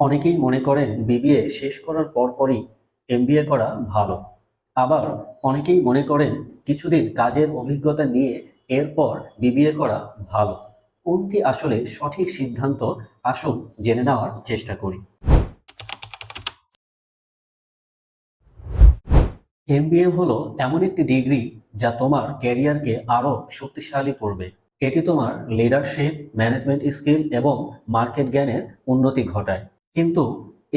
অনেকেই মনে করেন বিবিএ শেষ করার পরপরই এমবিএ করা ভালো। আবার অনেকেই মনে করেন কিছুদিন কাজের অভিজ্ঞতা নিয়ে এরপর বিবিএ করা ভালো। কোনটি আসলে সঠিক সিদ্ধান্ত আসুন জেনে নেওয়ার চেষ্টা করি। এমবিএ হলো এমন একটি ডিগ্রি যা তোমার ক্যারিয়ারকে আরও শক্তিশালী করবে। এটি তোমার লিডারশিপ ম্যানেজমেন্ট স্কিল এবং মার্কেট জ্ঞানের উন্নতি ঘটায়। কিন্তু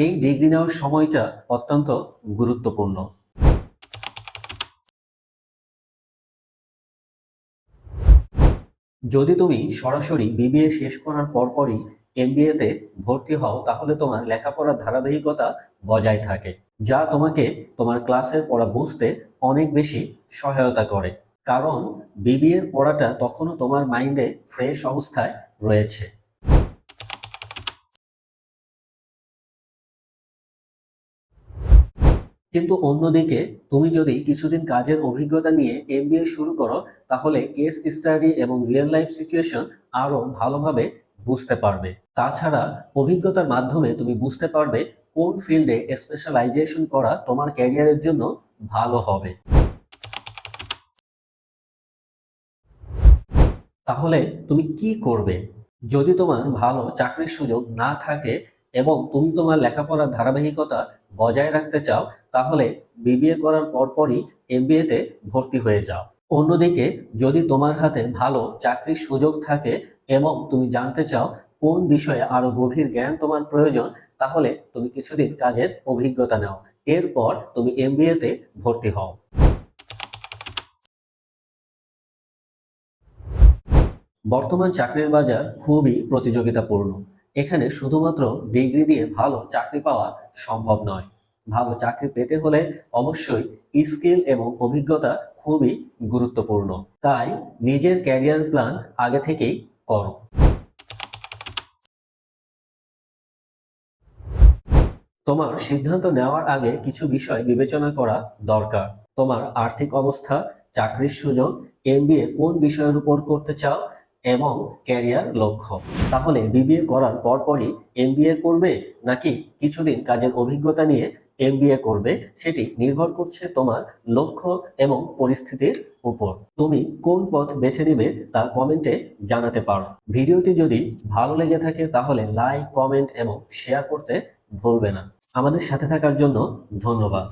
এই ডিগ্রি নেওয়ার সময়টা অত্যন্ত গুরুত্বপূর্ণ। যদি তুমি সরাসরি বিবিএ শেষ করার পরপরই এমবিএতে ভর্তি হও, তাহলে তোমার লেখাপড়ার ধারাবাহিকতা বজায় থাকে, যা তোমাকে তোমার ক্লাসের পড়া বুঝতে অনেক বেশি সহায়তা করে। কারণ বিবিএর পড়াটা তখনও তোমার মাইন্ডে ফ্রেশ অবস্থায় রয়েছে। কিন্তু অন্যদিকে, তুমি যদি কিছুদিন কাজের অভিজ্ঞতা নিয়ে এমবিএ শুরু করো, তাহলে কেস স্টাডি এবং রিয়েল লাইফ সিচুয়েশন আরও ভালোভাবে বুঝতে পারবে। তাছাড়া, অভিজ্ঞতার মাধ্যমে তুমি বুঝতে পারবে কোন ফিল্ডে স্পেশালাইজেশন করা তোমার ক্যারিয়ারের জন্য ভালো হবে। তাহলে তুমি কি করবে? যদি তোমার ভালো চাকরির সুযোগ না থাকে এবং তুমি তোমার লেখাপড়ার ধারাবাহিকতা বজায় রাখতে চাও, তাহলে বিবিএ করার পরপরই এমবিএ তে ভর্তি হয়ে যাও। অন্যদিকে, যদি তোমার হাতে ভালো চাকরির সুযোগ থাকে এবং তুমি জানতে চাও কোন বিষয়ে আরও গভীর জ্ঞান তোমার প্রয়োজন, তাহলে তুমি কিছুদিন কাজের অভিজ্ঞতা নাও। এরপর তুমি এমবিএ তে ভর্তি হও। বর্তমান চাকরির বাজার খুবই প্রতিযোগিতাপূর্ণ। এখানে শুধুমাত্র ডিগ্রি দিয়ে ভালো চাকরি পাওয়া সম্ভব নয়। ভালো চাকরি পেতে হলে অবশ্যই স্কিল এবং অভিজ্ঞতা খুবই গুরুত্বপূর্ণ। তাই নিজের ক্যারিয়ার প্ল্যান আগে থেকেই করো। তোমার সিদ্ধান্ত নেওয়ার আগে কিছু বিষয় বিবেচনা করা দরকার। তোমার আর্থিক অবস্থা, চাকরির সুযোগ এমবিএ কোন বিষয়ের উপর করতে চাও এবং ক্যারিয়ার লক্ষ্য। তাহলে বিবিএ করার পরপরই এমবিএ করবে নাকি কিছুদিন কাজের অভিজ্ঞতা নিয়ে এমবিএ করবে সেটি নির্ভর করছে তোমার লক্ষ্য এবং পরিস্থিতির উপর। তুমি কোন পথ বেছে নেবে তা কমেন্টে জানাতে পারো। ভিডিওটি যদি ভালো লেগে থাকে তাহলে লাইক কমেন্ট এবং শেয়ার করতে ভুলবে না। আমাদের সাথে থাকার জন্য ধন্যবাদ।